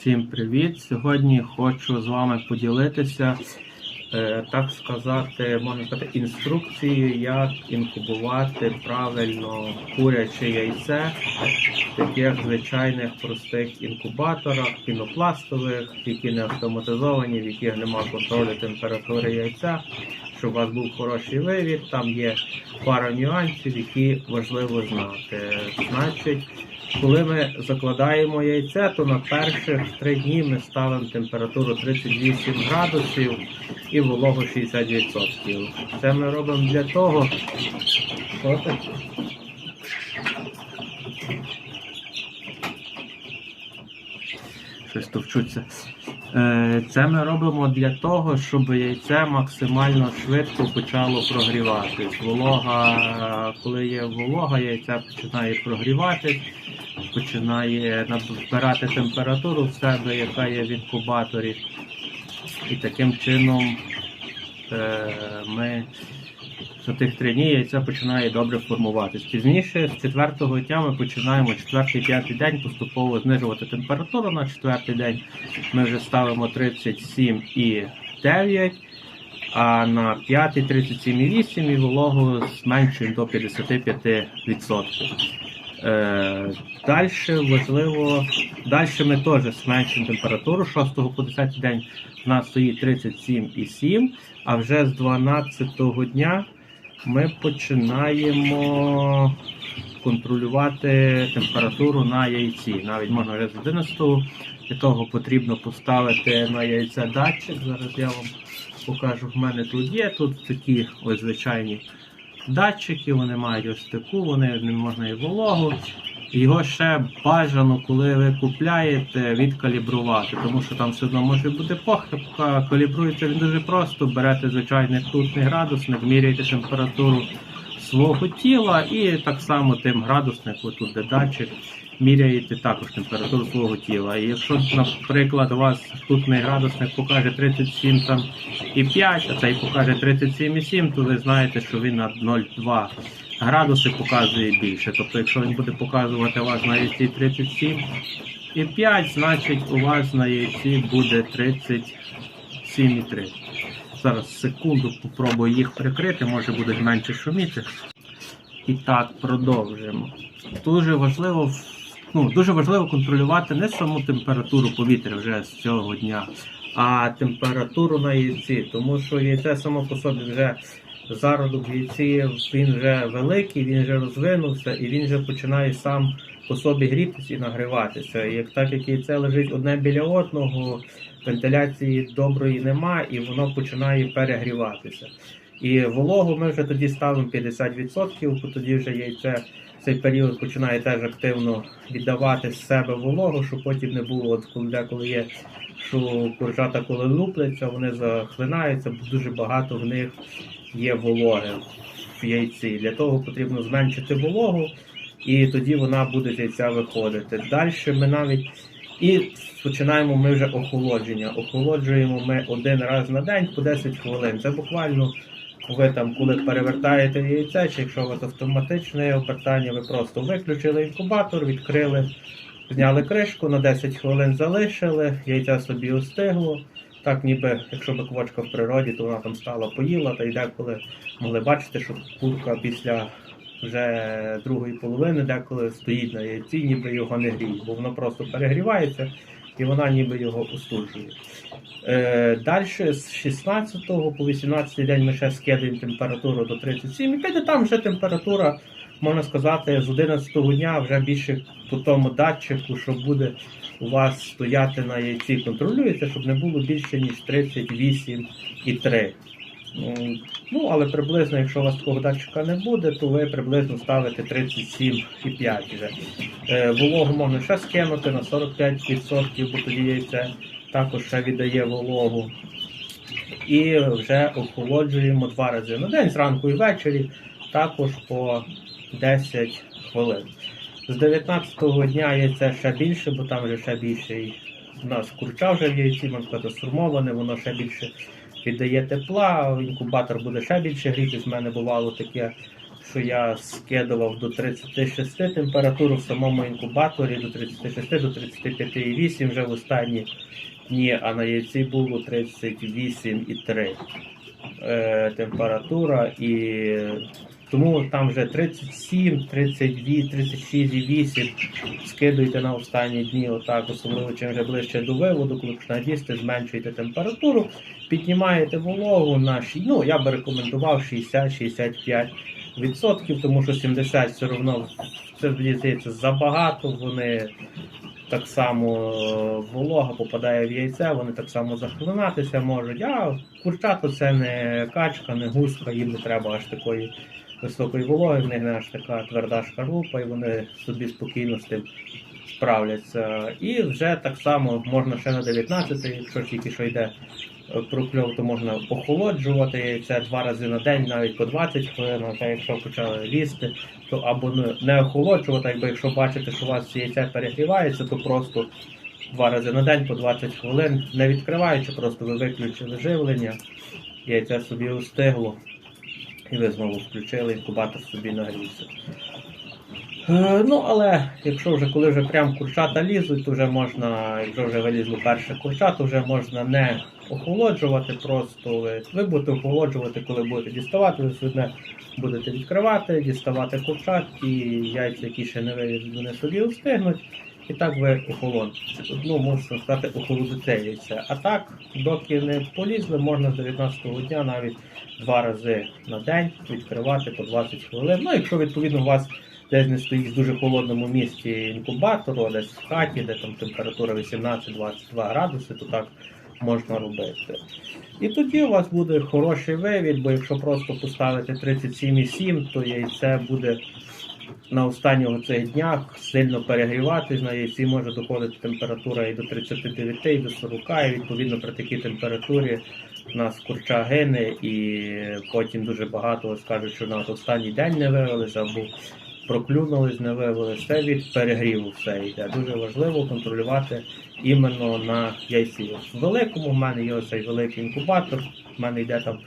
Всім привіт! Сьогодні хочу з вами поділитися, е, так сказати, можна сказати, інструкцією, як інкубувати правильно куряче яйце в таких звичайних простих інкубаторах, пінопластових, які не автоматизовані, в яких немає контролю температури яйця, щоб у вас був хороший вивід. Там є пара нюансів, які важливо знати. Значить, коли ми закладаємо яйце, то на перших три дні ми ставимо температуру 38 градусів і вологу 60%. Це ми робимо для того? Щось товчуться. Е, Це ми робимо для того, щоб яйце максимально швидко почало прогріватись. Волога, коли є волога, яйце починає прогріватись, починає набирати температуру в себе, яка є в інкубаторі. І таким чином е, ми за тих три дні яйце починає добре формуватись. Пізніше, з четвертого дня, ми починаємо четвертий п'ятий день поступово знижувати температуру. На четвертий день ми вже ставимо 37,9, а на п'ятий 37,8 і вологу зменшуємо до 55%. Е, Далі важливо, далі ми теж зменшуємо температуру. 6 по 10 день в нас стоїть 37,7, а вже з 12 дня ми починаємо контролювати температуру на яйці. Навіть можна вже з 11 для того потрібно поставити на яйце датчик. Зараз я вам покажу. В мене тут є. Тут такі ось звичайні датчики, вони мають ось таку, вони не можна і вологу. Його ще бажано, коли ви купляєте, відкалібрувати, тому що там все одно може бути похибка. Калібрується він дуже просто. Берете звичайний ртутний градусник, міряєте температуру свого тіла і так само тим градусником, тут де датчик, міряєте також температуру свого тіла. І якщо, наприклад, у вас ртутний градусник покаже 37 там, і 5, а цей покаже 37,7, то ви знаєте, що він на 0,2 градуси показує більше. Тобто, якщо він буде показувати у вас на яйці 37 і 5, значить у вас на яйці буде 37,3. Зараз секунду попробую їх прикрити, може буде менше шуміти. І так, продовжуємо. Дуже важливо, ну, дуже важливо контролювати не саму температуру повітря вже з цього дня, а температуру на яйці, тому що яйце само по собі вже зародок в яйці, він вже великий, він вже розвинувся і він вже починає сам по собі грітися і нагріватися. Як так як яйце лежить одне біля одного, вентиляції доброї нема, і воно починає перегріватися. І вологу ми вже тоді ставимо 50%, бо тоді вже яйце цей період починає теж активно віддавати з себе вологу, щоб потім не було, от коли деколи є, що курчата, коли лупляться, вони захлинаються, бо дуже багато в них є вологи в яйці. Для того потрібно зменшити вологу, і тоді вона буде з яйця виходити. Далі ми навіть і починаємо ми вже охолодження. Охолоджуємо ми один раз на день по 10 хвилин. Це буквально ви там, коли перевертаєте яйце, чи якщо у вас автоматичне обертання, ви просто виключили інкубатор, відкрили, зняли кришку, на 10 хвилин залишили, яйця собі остигло. Так, ніби якщо би квочка в природі, то вона там стала поїла, та й деколи могли бачити, що курка після вже другої половини деколи стоїть на яйці, ніби його не гріє, бо воно просто перегрівається і вона ніби його остуджує. Е, Далі з 16 по 18 день ми ще скидаємо температуру до 37, і там вже температура, можна сказати, з 11 дня вже більше по тому датчику, що буде у вас стояти на яйці, контролюється, щоб не було більше, ніж 38,3. Ну, але приблизно, якщо у вас такого датчика не буде, то ви приблизно ставите 37,5 вже. Е, вологу можна ще скинути на 45%, бо тоді яйце також ще віддає вологу. І вже охолоджуємо два рази на день, зранку і ввечері, також по 10 хвилин. З 19-го дня яйце ще більше, бо там вже ще більше у нас курча вже в яйці, можна сказати, сформоване, воно ще більше віддає тепла, інкубатор буде ще більше гріти. З мене бувало таке, що я скидував до 36 температуру в самому інкубаторі, до 36, до 35,8 вже в останні дні, а на яйці було 38,3 е, температура. І тому там вже 37, 32, 36,8 скидуйте на останні дні, отак, особливо чим вже ближче до виводу, коли починає їсти, зменшуєте температуру, піднімаєте вологу на ну, я би рекомендував 60-65%, тому що 70 все одно це здається забагато. Вони так само е, волога попадає в яйце, вони так само захлинатися можуть. А курчата це не качка, не гуска, їм не треба аж такої високої вологи, в них не така тверда шкарлупа, і вони собі спокійно з тим справляться. І вже так само можна ще на 19, якщо тільки що йде прокльов, то можна охолоджувати яйце два рази на день, навіть по 20 хвилин, а якщо почали лізти, то або не- охолоджувати, якби якщо бачите, що у вас яйце перегрівається, то просто два рази на день по 20 хвилин, не відкриваючи, просто ви виключили живлення, яйце собі остигло, і ви знову включили, інкубатор собі нагрівся. Е, Ну, але якщо вже коли вже прям курчата лізуть, то вже можна, якщо вже вилізло перше курча, то вже можна не охолоджувати, просто ви, ви будете охолоджувати, коли будете діставати, ви одне будете відкривати, діставати курчат, і яйця, які ще не вилізли, вони собі встигнуть. І так ви охолоните. Ну, можна сказати, охолодите. А так, доки не полізли, можна з 19-го дня навіть два рази на день відкривати по 20 хвилин. Ну, якщо відповідно у вас десь не стоїть в дуже холодному місці інкубатору, а десь в хаті, де там температура 18-22 градуси, то так можна робити. І тоді у вас буде хороший вивід, бо якщо просто поставити 37,7, то яйце буде на останнього цих днях сильно перегріватись, на яйці може доходити температура і до 39, і до 40, і відповідно при такій температурі у нас курча гине, і потім дуже багато скажуть, що на останній день не вивелись або проклюнулись, не вивелись. Це від перегріву все йде. Дуже важливо контролювати іменно на яйці. В великому в мене є оцей великий інкубатор, в мене йде там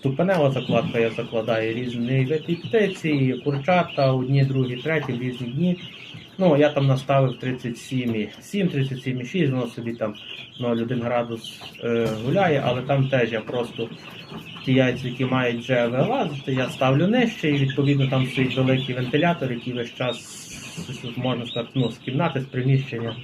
ступенева закладка, я закладаю різні види птиці, курчата, одні, другі, треті, в різні дні. Ну, я там наставив 37,7, 37,6, воно собі там 0,1 градус е, гуляє, але там теж я просто ті яйця, які мають вилазити, я ставлю нижче, і відповідно там стоїть великий вентилятор, який весь час, можна сказати, ну, з кімнати, з приміщення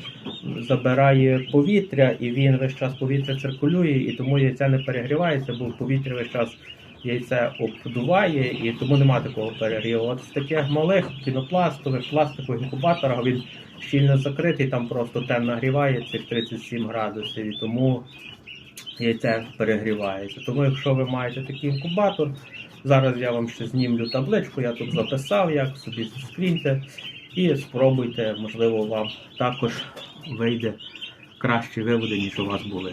забирає повітря, і він весь час повітря циркулює, і тому яйце не перегрівається, бо повітря весь час яйце обдуває, і тому немає такого перегріву. От з таких малих пінопластових, пластикових інкубаторах він щільно закритий, там просто тен нагріває цих 37 градусів, і тому яйце перегрівається. Тому якщо ви маєте такий інкубатор, зараз я вам ще знімлю табличку, я тут записав, як собі скріньте, і спробуйте, можливо, вам також вийде кращі виводи, ніж у вас були.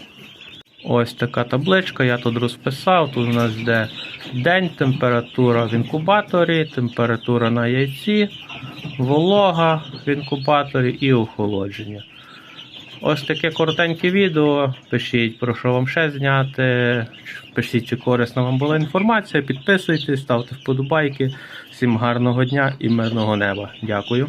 Ось така табличка, я тут розписав. Тут у нас йде день, температура в інкубаторі, температура на яйці, волога в інкубаторі і охолодження. Ось таке коротеньке відео. Пишіть, про що вам ще зняти. Пишіть, чи корисна вам була інформація. Підписуйтесь, ставте вподобайки. Всім гарного дня і мирного неба. Дякую.